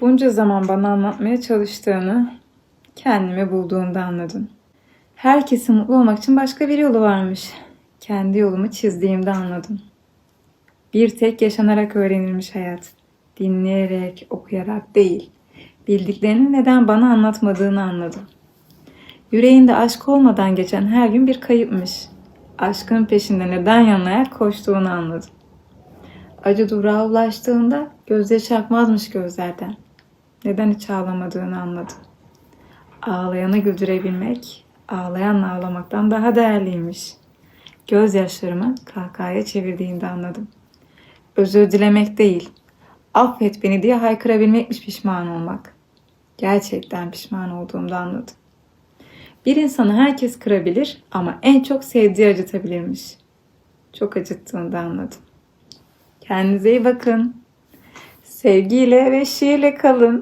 Bunca zaman bana anlatmaya çalıştığını kendimi bulduğumda anladım. Herkesin mutlu olmak için başka bir yolu varmış. Kendi yolumu çizdiğimde anladım. Bir tek yaşanarak öğrenilmiş hayat. Dinleyerek, okuyarak değil. Bildiklerini neden bana anlatmadığını anladım. Yüreğinde aşk olmadan geçen her gün bir kayıpmış. Aşkın peşinde neden yanlayarak koştuğunu anladım. Acı durağa ulaştığında gözleri çarpmazmış gözlerden. Neden hiç ağlamadığını anladım. Ağlayanı güldürebilmek, ağlayanla ağlamaktan daha değerliymiş. Gözyaşlarımı kahkahaya çevirdiğimde anladım. Özür dilemek değil, affet beni diye haykırabilmekmiş pişman olmak. Gerçekten pişman olduğumda anladım. Bir insanı herkes kırabilir ama en çok sevdiği acıtabilirmiş. Çok acıttığında anladım. Kendinize iyi bakın. Sevgiyle ve şiirle kalın.